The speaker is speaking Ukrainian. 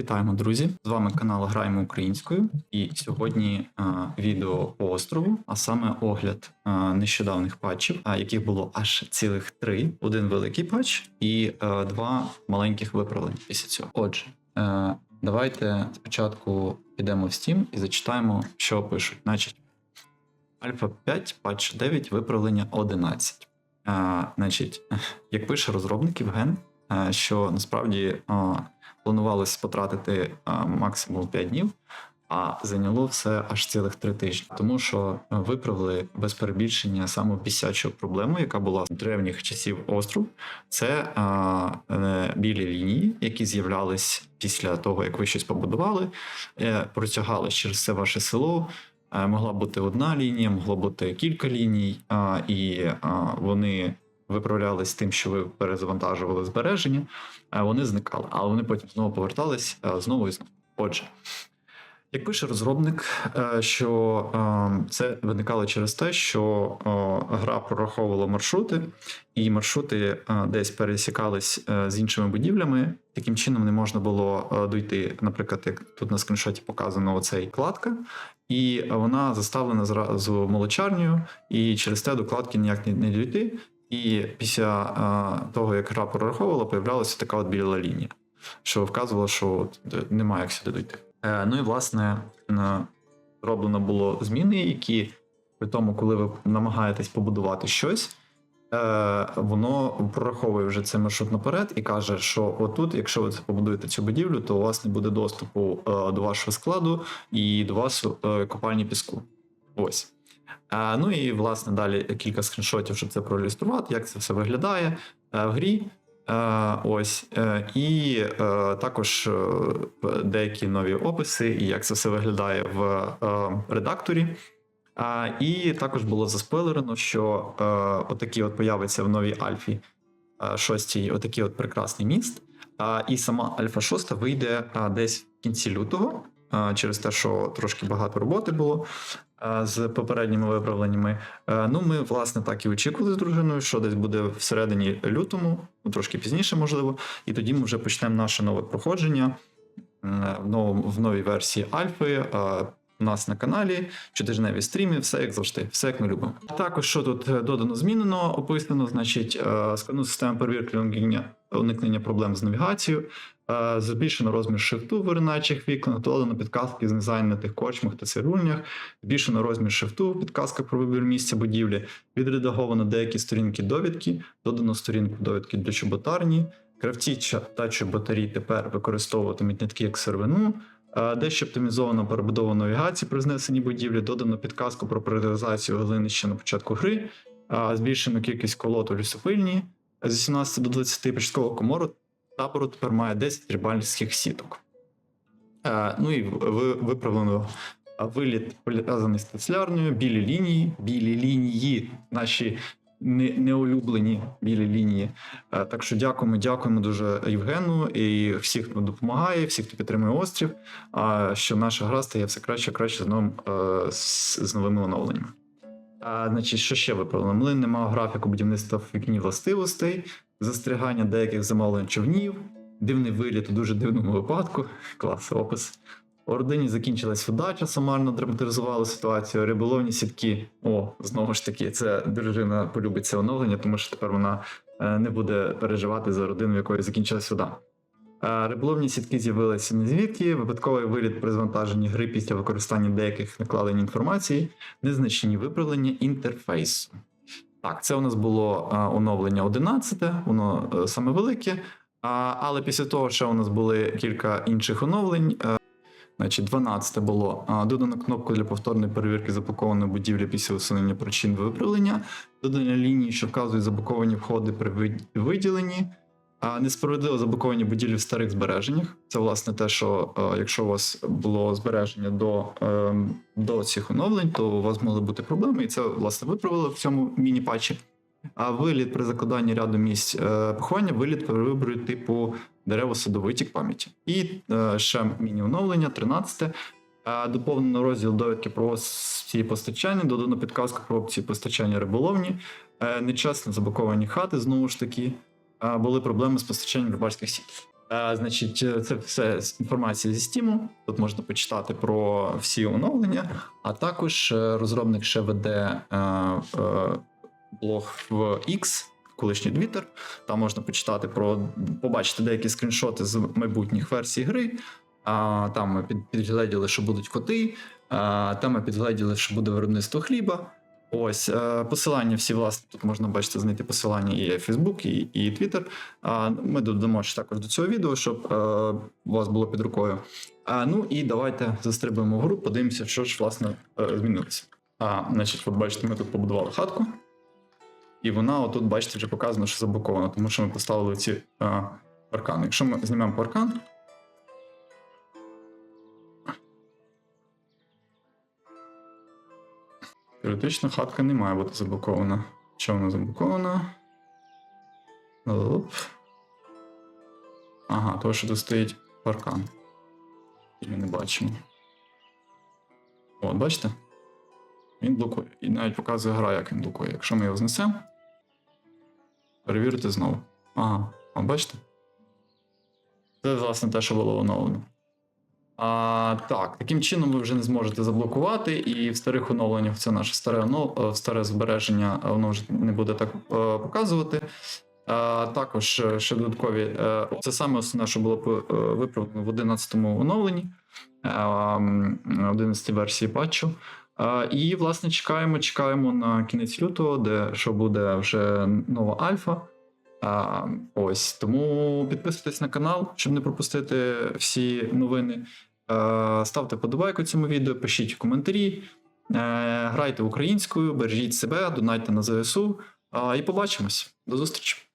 Вітаємо, друзі! З вами канал Граємо українською. І сьогодні а, відео по острову, а саме огляд а, нещодавних патчів, а, яких було аж цілих три: один великий патч і а, два маленьких виправлень після цього. Отже, е, давайте спочатку підемо в Steam і зачитаємо, що пишуть. Значить, Альфа 5, патч 9, виправлення 11. А, значить, як пише розробник Євген, е, що насправді а, планувалось потратити а, максимум 5 днів, а зайняло все аж цілих 3 тижні. Тому що е, виправили без перебільшення саму бісячу проблему, яка була з древніх часів остров. Це а, е, білі лінії, які з'являлись після того, як ви щось побудували, е, протягали через все ваше село. Могла бути одна лінія, могло бути кілька ліній, і вони виправлялись тим, що ви перезавантажували збереження, вони зникали, але вони потім знову повертались знову і знову. Отже, як пише розробник, е, що е, це виникало через те, що е, гра прораховувала маршрути, і маршрути е, десь пересікались е, з іншими будівлями. Таким чином не можна було е, дойти, наприклад, як тут на скріншоті показано оцей кладка, і вона заставлена зразу молочарнею, і через те до кладки ніяк не дійти. І після е, того, як гра прораховувала, появлялася така от біла лінія, що вказувало, що от, е, немає як сюди дойти. Е, ну і власне е, зроблено було зміни, які при тому, коли ви намагаєтесь побудувати щось, е, воно прораховує вже цей маршрут наперед і каже, що отут, якщо ви це побудуєте цю будівлю, то у вас не буде доступу е, до вашого складу і до вас копальні піску. Ось. Е, ну і власне далі кілька скріншотів, щоб це проілюструвати, як це все виглядає е, в грі. Е, ось і також деякі нові описи, і як це все виглядає в редакторі. І також було заспойлерено, що отакий от появиться в новій Альфі е, 6 отакий от прекрасний міст. І сама Альфа 6 вийде десь в кінці лютого, через те, що трошки багато роботи було з попередніми виправленнями. Е, ну, ми, власне, так і очікували з дружиною, що десь буде всередині лютому, ну, трошки пізніше, можливо, і тоді ми вже почнемо наше нове проходження е, в, новій версії Альфи. У нас на каналі, щотижневі стріми, все як завжди, все як ми любимо. Також що тут е, додано змінено, описано, значить, е, складну систему перевірки уникнення, проблем з навігацією, е, збільшено розмір шрифту в вириначих вікнах, додано підказки з дизайну на тих корчмах та цирульнях, збільшено розмір шрифту в підказках про вибір місця будівлі, відредаговано деякі сторінки довідки, додано сторінку довідки для чоботарні. Кравці та чоботарі тепер використовуватимуть не такі як сервину. Е, Дещо оптимізовано перебудову навігації при знесенні будівлі, додано підказку про приоритизацію глини ще на початку гри, е, збільшено кількість колод у лісопильні з 18 до 20 початкового комору. Табору тепер має 10 рибальських сіток. Е, Ну і ви- виправлено виліт пов'язаний з стаціонарною, білі лінії, білі лінії, наші не, неулюблені білі лінії. Е, Так що дякуємо, дякуємо дуже Євгену і всіх, хто допомагає, всіх, хто підтримує острів. А що наша гра стає все краще краще з новим е, з, з новими оновленнями. А, значить, що ще виправлено? Млин не мав графіку будівництва вікні властивостей, застрягання деяких замовлень човнів, дивний виліт у дуже дивному випадку. Клас, опис. У родині закінчилась вода, часомально драматизували ситуацію. Риболовні сітки. О, знову ж таки, це дружина полюбить це оновлення, тому що тепер вона е, не буде переживати за родину, в якої закінчилась вода. Е, Риболовні сітки з'явилися не звідки, випадковий виліт при завантаженні гри після використання деяких накладень інформації, незначні виправлення інтерфейсу. Так, це у нас було е, оновлення 11, воно саме велике. Але після того ще у нас були кілька інших оновлень. Значить, 12 було додано кнопку для повторної перевірки заблокованої будівлі після усунення причин виправлення, додання лінії, що вказують заблоковані входи при виділенні, несправедливо заблоковані будівлі в старих збереженнях. Це власне те, що якщо у вас було збереження до, е, до цих оновлень, то у вас могли бути проблеми, і це власне виправили в цьому міні-патчі. А виліт при закладанні ряду місць е, поховання, виліт при виборі типу дерево-садовий пам'яті. І е, ще міні-оновлення, 13. Е, доповнено розділ довідки про опції постачання, додано підказку про опції постачання риболовні, е, нечасно заблоковані хати, знову ж таки, були проблеми з постачанням рибальських сіток. Е, Значить, це все інформація зі Steam. Тут можна почитати про всі оновлення, а також розробник ще веде блог в X, колишній Twitter. Там можна почитати про побачити деякі скріншоти з майбутніх версій гри. А, там ми під, підгледіли, що будуть коти. А, там ми підгледіли, що буде виробництво хліба. Ось е, посилання всі власне тут можна бачити знайти посилання і Facebook, і, і Twitter. Ми додамо ще також до цього відео, щоб е, у вас було під рукою. Ну і давайте застрибуємо в гру, подивимося, що ж власне е, змінилося. А, значить, от бачите, ми тут побудували хатку, і вона отут, бачите, вже показано, що заблокована, тому що ми поставили ці е, паркани. Якщо ми знімемо паркан. Теоретично хатка не має бути заблокована. Що вона заблокована? Оп. Ага, то, що тут стоїть паркан. І ми не бачимо. От, бачите? Він блокує. І навіть показує гра, як він блокує. Якщо ми його знесемо, перевірити знову. Ага, от бачите? Це, власне, те, що було оновлено. А, так, таким чином ви вже не зможете заблокувати, і в старих оновленнях це наше старе оно- е, старе збереження, е, воно вже не буде так е, показувати. А, також ще додаткові. Це саме основне, що було виправлено в 11-му оновленні, е, м, 11 версії патчу. А, І, власне, чекаємо, чекаємо на кінець лютого, де що буде вже нова альфа. А, ось тому підписуйтесь на канал, щоб не пропустити всі новини. Е, ставте подобайку цьому відео, пишіть коментарі, е, грайте українською, бережіть себе, донайте на ЗСУ. А, і побачимось. До зустрічі!